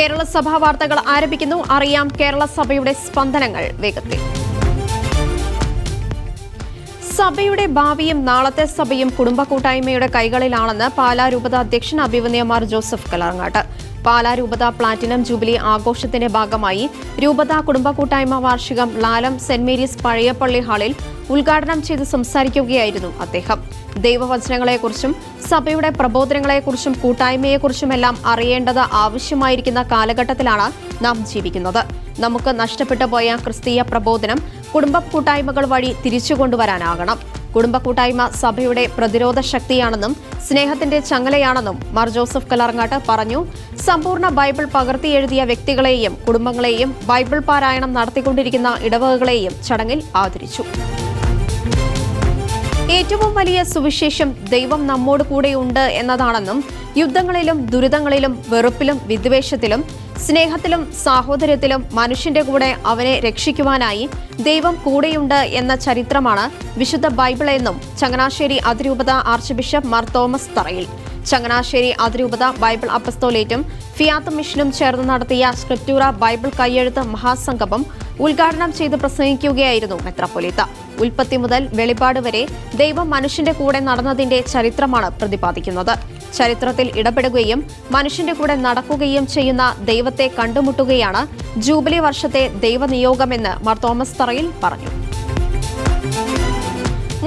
കേരള സഭാ വാർത്തകൾ ആരംഭിക്കുന്നു. അറിയാം കേരള സഭയുടെ സ്പന്ദനങ്ങൾ വേഗത്തിൽ. സഭയുടെ ഭാവിയും നാളത്തെ സഭയും കുടുംബ കൂട്ടായ്മയുടെ കൈകളിലാണെന്ന് പാലാ രൂപത അധ്യക്ഷൻ അഭിവന്യമാർ ജോസഫ് കലറങ്ങാട്ട്. പാലാ രൂപത പ്ലാറ്റിനം ജൂബിലി ആഘോഷത്തിന്റെ ഭാഗമായി രൂപത കുടുംബ കൂട്ടായ്മ വാർഷികം ലാലം സെന്റ് മേരീസ് പഴയപ്പള്ളി ഹാളിൽ ഉദ്ഘാടനം ചെയ്ത് സംസാരിക്കുകയായിരുന്നു അദ്ദേഹം. ദൈവവചനങ്ങളെക്കുറിച്ചും സഭയുടെ പ്രബോധനങ്ങളെക്കുറിച്ചും കൂട്ടായ്മയെക്കുറിച്ചുമെല്ലാം അറിയേണ്ടത് ആവശ്യമായിരിക്കുന്ന കാലഘട്ടത്തിലാണ് നാം ജീവിക്കുന്നത്. നമുക്ക് നഷ്ടപ്പെട്ടു പോയ ക്രിസ്തീയ പ്രബോധനം കുടുംബ കൂട്ടായ്മകൾ വഴി തിരിച്ചു കൊണ്ടുവരാനാകണം കുടുംബ കൂട്ടായ്മ സഭയുടെ പ്രതിരോധ ശക്തിയാണെന്നും സ്നേഹത്തിന്റെ ചങ്ങലയാണെന്നും മാർ ജോസഫ് കലറങ്ങാട്ട് പറഞ്ഞു. സമ്പൂർണ ബൈബിൾ പകർത്തി എഴുതിയ വ്യക്തികളെയും കുടുംബങ്ങളെയും ബൈബിൾ പാരായണം നടത്തിക്കൊണ്ടിരിക്കുന്ന ഇടവകകളെയും ചടങ്ങിൽ ആദരിച്ചു. ഏറ്റവും വലിയ സുവിശേഷം ദൈവം നമ്മോട് കൂടെയുണ്ട് എന്നതാണെന്നും യുദ്ധങ്ങളിലും ദുരിതങ്ങളിലും വെറുപ്പിലും വിദ്വേഷത്തിലും സ്നേഹത്തിലും സാഹോദര്യത്തിലും മനുഷ്യന്റെ കൂടെ അവനെ രക്ഷിക്കുവാനായി ദൈവം കൂടെയുണ്ട് എന്ന ചരിത്രമാണ് വിശുദ്ധ ബൈബിൾ എന്നും ചങ്ങനാശ്ശേരി അതിരൂപത ആർച്ച് ബിഷപ്പ് മാർ തോമസ് തറയിൽ. ചങ്ങനാശ്ശേരി അതിരൂപത ബൈബിൾ അപ്പസ്തോലേറ്റും ഫിയാത്ത് മിഷനും ചേർന്ന് നടത്തിയ സ്ക്രിപ്റ്റൂറ ബൈബിൾ കയ്യെഴുത്ത് മഹാസംഗമം ഉദ്ഘാടനം ചെയ്ത് പ്രസംഗിക്കുകയായിരുന്നു മെത്രാപ്പൊലീത്ത. ഉൽപ്പത്തി മുതൽ വെളിപാട് വരെ ദൈവം മനുഷ്യന്റെ കൂടെ നടന്നതിന്റെ ചരിത്രമാണ് പ്രതിപാദിക്കുന്നത്. ചരിത്രത്തിൽ ഇടപെടുകയും മനുഷ്യന്റെ കൂടെ നടക്കുകയും ചെയ്യുന്ന ദൈവത്തെ കണ്ടുമുട്ടുകയാണ് ജൂബിലി വർഷത്തെ ദൈവനിയോഗമെന്ന് മാർ തോമസ് തറയിൽ പറഞ്ഞു.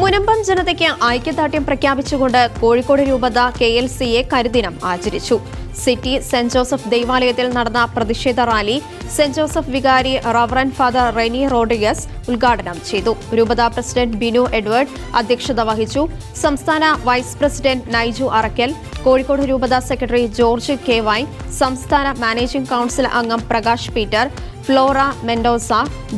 മുനമ്പം ജനതയ്ക്ക് ഐക്യദാർഢ്യം പ്രഖ്യാപിച്ചുകൊണ്ട് കോഴിക്കോട് രൂപത കെ എൽ സിയെ കരിദിനം ആചരിച്ചു. സിറ്റി സെന്റ് ജോസഫ് ദേവാലയത്തിൽ നടന്ന പ്രതിഷേധ റാലി സെന്റ് ജോസഫ് വികാരി റവറൻ ഫാദർ റെനി റോഡ്രിഗസ് ഉദ്ഘാടനം ചെയ്തു. രൂപത പ്രസിഡന്റ് ബിനു എഡ്വേർഡ് അധ്യക്ഷത വഹിച്ചു. സംസ്ഥാന വൈസ് പ്രസിഡന്റ് നൈജു അറക്കൽ കോഴിക്കോട് രൂപത സെക്രട്ടറി ജോർജ് കെ വൈ സംസ്ഥാന മാനേജിംഗ് കൌൺസിൽ അംഗം Prakash Peter Flora Mendoza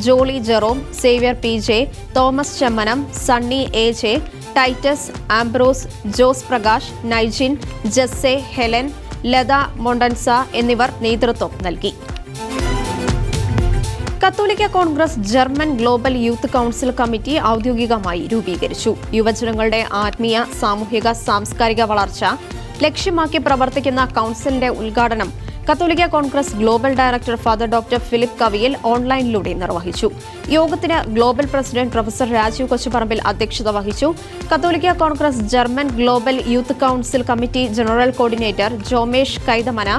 Jolly Jerome Xavier P J Thomas Chemmanam Sunny A J Titus Ambrose Jose Prakash Naijin Jesse Helen Latha മൊണ്ടൻസ എന്നിവർ നേതൃത്വം നൽകി. കത്തോലിക്ക Congress German global youth council committee ഔദ്യോഗികമായി രൂപീകരിച്ചു. യുവജനങ്ങളുടെ ആത്മീയ സാമൂഹിക സാംസ്കാരിക വളർച്ച ലക്ഷ്യമാക്കി പ്രവർത്തിക്കുന്ന കൗൺസിലിന്റെ ഉദ്ഘാടനം കത്തോലിക്ക Congress global director father doctor Philip Kaviyil ഓൺലൈനിലൂടെ നിർവഹിച്ചു. യോഗത്തിന് global president professor Rajeev Kochuparambil അധ്യക്ഷത വഹിച്ചു. കത്തോലിക്ക Congress German global youth council committee general coordinator Jomesh Kaithamana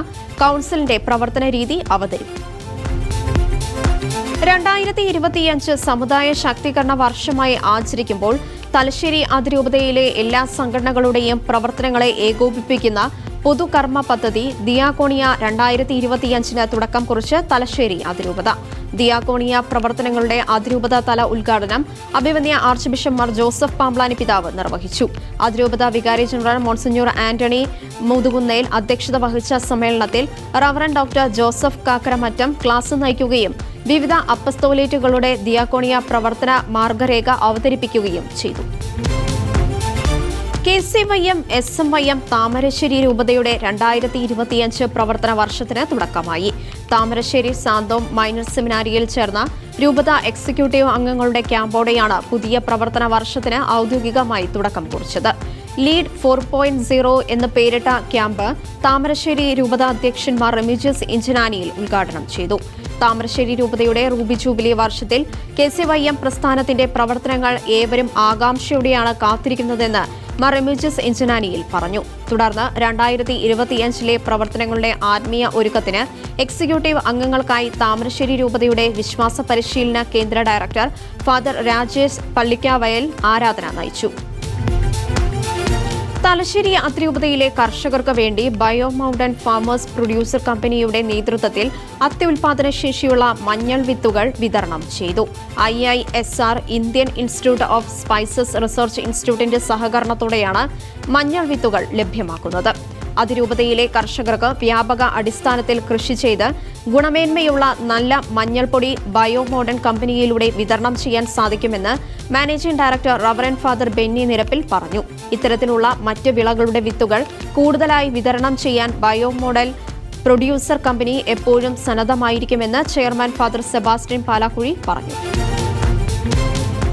കൌൺസിലിന്റെ പ്രവർത്തന രീതി അവതരിപ്പിച്ചു. രണ്ടായിരത്തി ഇരുപത്തിയഞ്ച് സമുദായ ശാക്തീകരണ വർഷമായി ആചരിക്കുമ്പോൾ തലശ്ശേരി അതിരൂപതയിലെ എല്ലാ സംഘടനകളുടെയും പ്രവർത്തനങ്ങളെ ഏകോപിപ്പിക്കുന്ന പൊതുകർമ്മ പദ്ധതി ദിയാകോണിയ രണ്ടായിരത്തി ഇരുപത്തിയഞ്ചിന് തുടക്കം കുറിച്ച് തലശ്ശേരി അതിരൂപത. ദിയാകോണിയ പ്രവർത്തനങ്ങളുടെ അതിരൂപത തല ഉദ്ഘാടനം അഭിമന്യ ആർച്ച് ബിഷപ്പ്മാർ ജോസഫ് പാംബ്ലാനി പിതാവ് നിർവഹിച്ചു. അതിരൂപത വികാരി ജനറൽ മോൺസിഞ്ഞൂർ ആന്റണി മുതുകുന്നേൽ അധ്യക്ഷത വഹിച്ച സമ്മേളനത്തിൽ reverend doctor Joseph Kakkaramattam class നയിക്കുകയും വിവിധ അപ്പസ്തോലേറ്റുകളുടെ ദിയാകോണിയ പ്രവർത്തന മാർഗരേഖ അവതരിപ്പിക്കുകയും ചെയ്തു. K C Y M S M Y M Thamarassery രൂപതയുടെ രണ്ടായിരത്തി ഇരുപത്തിയഞ്ച് പ്രവർത്തന വർഷത്തിന് തുടക്കമായി. താമരശ്ശേരി സാന്തോം മൈനർ സെമിനാരിയിൽ ചേർന്ന രൂപത എക്സിക്യൂട്ടീവ് അംഗങ്ങളുടെ ക്യാമ്പോടെയാണ് പുതിയ പ്രവർത്തന വർഷത്തിന് ഔദ്യോഗികമായി തുടക്കം കുറിച്ചത്. ലീഡ് ഫോർ പോയിന്റ് സീറോ എന്ന് പേരിട്ട ക്യാമ്പ് താമരശ്ശേരി രൂപത അധ്യക്ഷന്മാർ റെമിജിയസ് ഇഞ്ചനാനിയിൽ ഉദ്ഘാടനം ചെയ്തു. താമരശ്ശേരി രൂപതയുടെ റൂബി ജൂബിലി വർഷത്തിൽ കെ സി വൈ എം പ്രസ്ഥാനത്തിന്റെ പ്രവർത്തനങ്ങൾ ഏവരും ആകാംക്ഷയോടെയാണ് കാത്തിരിക്കുന്നതെന്ന് മാർ എഞ്ചനാനിയിൽ പറഞ്ഞു. തുടർന്ന് രണ്ടായിരത്തി ഇരുപത്തിയഞ്ചിലെ പ്രവർത്തനങ്ങളുടെ ആത്മീയ ഒരുക്കത്തിന് എക്സിക്യൂട്ടീവ് അംഗങ്ങൾക്കായി താമരശ്ശേരി രൂപതയുടെ വിശ്വാസ പരിശീലന കേന്ദ്ര ഡയറക്ടർ ഫാദർ രാജേഷ് പള്ളിക്കാവയൽ ആരാധന നയിച്ചു. തലശ്ശേരി അതിരൂപതയിലെ കർഷകർക്ക് വേണ്ടി ബയോ മൗണ്ടൻ ഫാമേഴ്സ് പ്രൊഡ്യൂസർ കമ്പനിയുടെ നേതൃത്വത്തിൽ അത്യുൽപാദന ശേഷിയുള്ള മഞ്ഞൾ വിത്തുകൾ വിതരണം ചെയ്തു. I I S R Indian Institute of Spices Research ഇൻസ്റ്റിറ്റ്യൂട്ടിന്റെ സഹകരണത്തോടെയാണ് മഞ്ഞൾ വിത്തുകൾ ലഭ്യമാക്കുന്നത്. അതിരൂപതയിലെ കർഷകർക്ക് വ്യാപക അടിസ്ഥാനത്തിൽ കൃഷി ചെയ്ത് ഗുണമേന്മയുള്ള നല്ല മഞ്ഞൾപ്പൊടി ബയോ മോഡേൺ കമ്പനിയിലൂടെ വിതരണം ചെയ്യാൻ സാധിക്കുമെന്ന് managing director reverend father Benny Nirappil പറഞ്ഞു. ഇത്തരത്തിലുള്ള മറ്റ് വിളകളുടെ വിത്തുകൾ കൂടുതലായി വിതരണം ചെയ്യാൻ ബയോ മോഡൽ പ്രൊഡ്യൂസർ കമ്പനി എപ്പോഴും സന്നദ്ധമായിരിക്കുമെന്ന് ചെയർമാൻ ഫാദർ സെബാസ്റ്റ്യൻ പാലാക്കുഴി പറഞ്ഞു.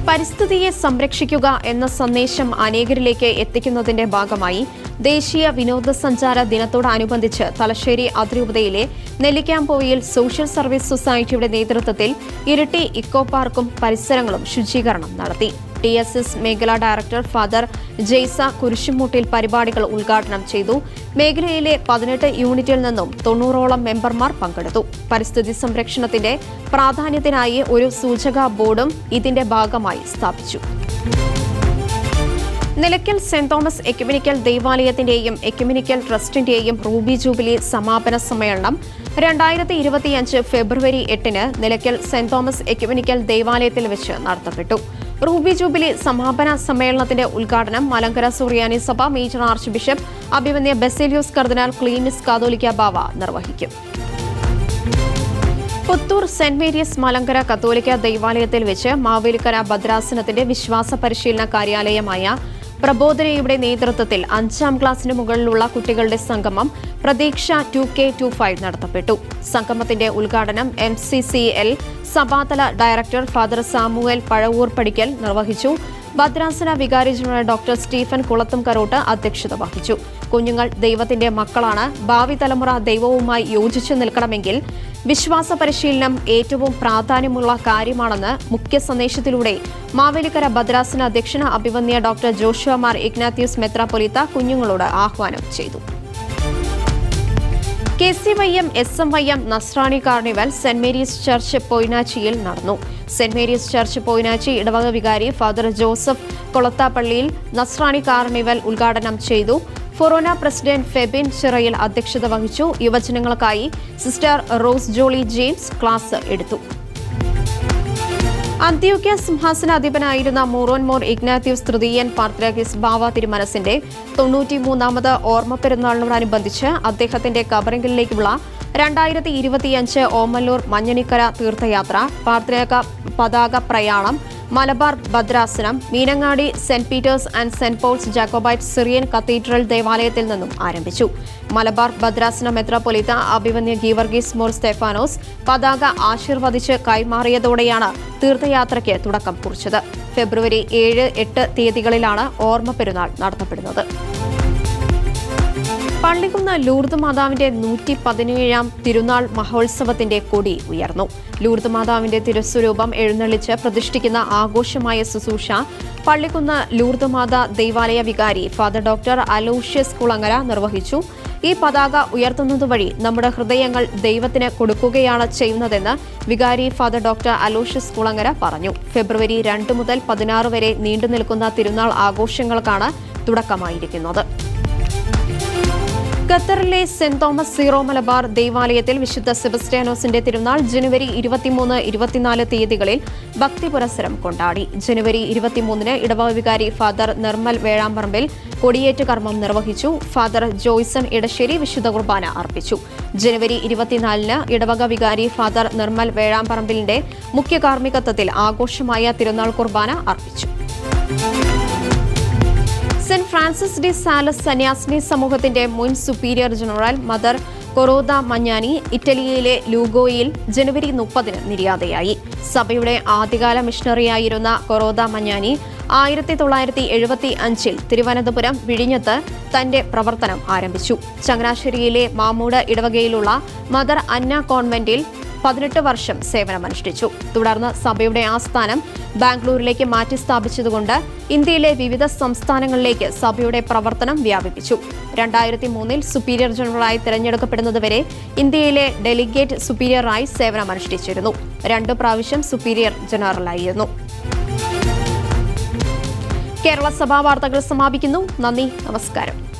പരിസ്ഥിതിയെ സംരക്ഷിക്കുക എന്ന സന്ദേശം അനേകരിലേക്ക് എത്തിക്കുന്നതിന്റെ ഭാഗമായി ദേശീയ വിനോദസഞ്ചാര ദിനത്തോടനുബന്ധിച്ച് തലശ്ശേരി അതിരൂപതയിലെ നെല്ലിക്കാംപോയിൽ സോഷ്യൽ സർവീസ് സൊസൈറ്റിയുടെ നേതൃത്വത്തിൽ ഇരട്ടി ഇക്കോ പാർക്കും പരിസരങ്ങളും ശുചീകരണം നടത്തി. ടി എസ് എസ് മേഖലാ ഡയറക്ടർ ഫാദർ ജെയ്സ കുരിശുമൂട്ടിൽ പരിപാടികൾ ഉദ്ഘാടനം ചെയ്തു. മേഖലയിലെ പതിനെട്ട് യൂണിറ്റിൽ നിന്നും തൊണ്ണൂറോളം മെമ്പർമാർ പങ്കെടുത്തു. പരിസ്ഥിതി സംരക്ഷണത്തിന്റെ പ്രാധാന്യത്തിനായി ഒരു സൂചക ബോർഡും ഇതിന്റെ ഭാഗമായി സ്ഥാപിച്ചു. നിലയ്ക്കൽ സെന്റ് തോമസ് എക്യുമിനിക്കൽ ദേവാലയത്തിന്റെയും എക്യുമിനിക്കൽ ട്രസ്റ്റിന്റെയും റൂബി ജൂബിലി സമാപന സമ്മേളനം രണ്ടായിരത്തി ഇരുപത്തിയഞ്ച് ഫെബ്രുവരി എട്ടിന് നിലയ്ക്കൽ സെന്റ് തോമസ് എക്യുമിനിക്കൽ ദേവാലയത്തിൽ വെച്ച് നടത്തപ്പെട്ടു. റൂബി ജൂബിലി സമാപന സമ്മേളനത്തിന്റെ ഉദ്ഘാടനം മലങ്കര സുറിയാനി സഭ മേജർ ആർച്ച് ബിഷപ്പ് അഭിമന്യ ബെസേലിയോസ് കർദിനാൾ ക്ലീനിസ് കാതോലിക്ക ബാവ നിർവഹിക്കും. പുത്തൂർ സെന്റ് മേരീസ് മലങ്കര കത്തോലിക്ക ദൈവാലയത്തിൽ വെച്ച് മാവേലിക്കര ഭദ്രാസനത്തിന്റെ വിശ്വാസ പരിശീലന കാര്യാലയമായ പ്രബോധനയുടെ നേതൃത്വത്തിൽ അഞ്ചാം ക്ലാസ്സിന് മുകളിലുള്ള കുട്ടികളുടെ സംഗമം Pratheeksha two K two five നടത്തപ്പെട്ടു. സംഗമത്തിന്റെ ഉദ്ഘാടനം M C C L സഭാതല director father Samuel Pazhavoor Padickal നിർവഹിച്ചു. ഭദ്രാസന വികാരി general doctor Stephen Kulathum Karott അധ്യക്ഷത വഹിച്ചു. കുഞ്ഞുങ്ങൾ ദൈവത്തിന്റെ മക്കളാണ്. ഭാവി തലമുറ ദൈവവുമായി യോജിച്ചു നിൽക്കണമെങ്കിൽ വിശ്വാസ പരിശീലനം ഏറ്റവും പ്രാധാന്യമുള്ള കാര്യമാണെന്ന് മുഖ്യ സന്ദേശത്തിലൂടെ മാവേലിക്കര ഭദ്രാസന അധ്യക്ഷന അഭിവന്യ ഡോക്ടർ ജോഷുവ മാർ ഇഗ്നാത്യൂസ് മെത്രാപൊലിത്ത കുഞ്ഞുങ്ങളോട് ആഹ്വാനം ചെയ്തു. K C Y M S M Y M Nasrani carnival saint Mary's church പൊയ്നാച്ചിയിൽ നടന്നു. സെന്റ് മേരീസ് ചർച്ച് പൊയ്നാച്ചി ഇടവക വികാരി ഫാദർ ജോസഫ് കൊളത്താപ്പള്ളിയിൽ നസ്രാണി കാർണിവൽ ഉദ്ഘാടനം ചെയ്തു. ഫൊറോന പ്രസിഡന്റ് ഫെബിൻ ചിറയിൽ അധ്യക്ഷത വഹിച്ചു. യുവജനങ്ങൾക്കായി sister Rose Jolly James class എടുത്തു. അന്ത്യോക്യ സിംഹാസനാധിപനായിരുന്ന മൂറോൻ മോർ ഇഗ്നാത്യൂസ് തൃതീയൻ പാർത്രാഗിസ് ബാവ തിരുമനസിന്റെ തൊണ്ണൂറ്റിമൂന്നാമത് ഓർമ്മ പെരുന്നാളിനോടനുബന്ധിച്ച് അദ്ദേഹത്തിന്റെ കബറിംഗിലേക്കുള്ള രണ്ടായിരത്തി ഇരുപത്തിയഞ്ച് ഓമല്ലൂർ മഞ്ഞണിക്കര തീർത്ഥയാത്ര പാർത്രേക പതാക പ്രയാണം Malabar ഭദ്രാസനം Meenangadi saint Peter's and saint Paul's Jacobite Syrian cathedral ദേവാലയത്തിൽ നിന്നും ആരംഭിച്ചു. മലബാർ ഭദ്രാസന മെത്രാപൊലിത്ത അഭിമന്യ ഗീവർഗീസ് മോർ സ്റ്റെഫാനോസ് പതാക ആശീർവദിച്ച് കൈമാറിയതോടെയാണ് തീർത്ഥയാത്രയ്ക്ക് തുടക്കം കുറിച്ചത്. ഫെബ്രുവരി ഏഴ് എട്ട് തീയതികളിലാണ് ഓർമ്മ പെരുന്നാൾ നടത്തപ്പെടുന്നത്. പള്ളിക്കുന്ന് ലൂർദ് മാതാവിന്റെ നൂറ്റി പതിനേഴാം തിരുനാൾ മഹോത്സവത്തിന്റെ കൊടി ഉയർന്നു. ലൂർദ് മാതാവിന്റെ തിരുസ്വരൂപം എഴുന്നള്ളിച്ച് പ്രതിഷ്ഠിക്കുന്ന ആഘോഷമായ ശുശ്രൂഷ പള്ളിക്കുന്ന് ലൂർദ് മാതാ ദേവാലയ വികാരി ഫാദർ ഡോക്ടർ അലോഷ്യസ് കുളങ്ങര നിർവഹിച്ചു. ഈ പതാക ഉയർത്തുന്നതുവഴി നമ്മുടെ ഹൃദയങ്ങൾ ദൈവത്തിന് കൊടുക്കുകയാണ് ചെയ്യുന്നതെന്ന് വികാരി ഫാദർ ഡോക്ടർ അലോഷ്യസ് കുളങ്ങര പറഞ്ഞു. ഫെബ്രുവരി രണ്ട് മുതൽ പതിനാറ് വരെ നീണ്ടുനിൽക്കുന്ന തിരുനാൾ ആഘോഷങ്ങൾക്കാണ് തുടക്കമായിരിക്കുന്നത്. ഖത്തറിലെ സെന്റ് തോമസ് സീറോ മലബാർ ദേവാലയത്തിൽ വിശുദ്ധ സെബസ്റ്റ്യാനോസിന്റെ തിരുനാൾ ജനുവരി ഇരുപത്തിമൂന്ന് ഇരുപത്തിനാല് തീയതികളിൽ ഭക്തി പുരസരം കൊണ്ടാടി. ജനുവരി ഇരുപത്തിമൂന്നിന് ഇടവക വികാരി ഫാദർ നിർമ്മൽ വേഴാമ്പറമ്പിൽ കൊടിയേറ്റ് കർമ്മം നിർവഹിച്ചു. ഫാദർ ജോയ്സൺ ഇടശ്ശേരി വിശുദ്ധ കുർബാന അർപ്പിച്ചു. ജനുവരി ഇരുപത്തിനാലിന് ഇടവക വികാരി ഫാദർ നിർമ്മൽ വേഴാമ്പറമ്പിലിന്റെ മുഖ്യ കാർമ്മികത്വത്തിൽ ആഘോഷമായ തിരുനാൾ കുർബാന അർപ്പിച്ചു. സെന്റ് ഫ്രാൻസിസ് ഡി സാലസ് സന്യാസിനി സമൂഹത്തിന്റെ മുൻ സുപ്പീരിയർ ജനറൽ മദർ കൊറോദ മഞ്ഞാനി ഇറ്റലിയിലെ ലൂഗോയിൽ ജനുവരി മുപ്പതിന് നിര്യാതയായി. സഭയുടെ ആദ്യകാല മിഷണറിയായിരുന്ന കൊറോദ മഞ്ഞാനി ആയിരത്തി തൊള്ളായിരത്തി എഴുപത്തി അഞ്ചിൽ തിരുവനന്തപുരം വിഴിഞ്ഞത്ത് തന്റെ പ്രവർത്തനം ആരംഭിച്ചു. ചങ്ങനാശ്ശേരിയിലെ മാമൂട് ഇടവകയിലുള്ള മദർ അന്ന കോൺവെന്റിൽ പതിനെട്ട് വർഷം സേവനമനുഷ്ഠിച്ചു. തുടർന്ന് സഭയുടെ ആസ്ഥാനം ബാംഗ്ലൂരിലേക്ക് മാറ്റി സ്ഥാപിച്ചതുകൊണ്ട് ഇന്ത്യയിലെ വിവിധ സംസ്ഥാനങ്ങളിലേക്ക് സഭയുടെ പ്രവർത്തനം വ്യാപിപ്പിച്ചു. രണ്ടായിരത്തി മൂന്നിൽ സുപ്പീരിയർ ജനറലായി തിരഞ്ഞെടുക്കപ്പെടുന്നതുവരെ ഇന്ത്യയിലെ ഡെലിഗേറ്റ് സുപ്പീരിയറായി സേവനമനുഷ്ഠിച്ചിരുന്നു. രണ്ട് പ്രാവശ്യം സുപ്പീരിയർ ജനറലായിരുന്നു. കേരള സഭാ വാർത്തകൾ സമാപിക്കുന്നു. നന്ദി നമസ്കാരം.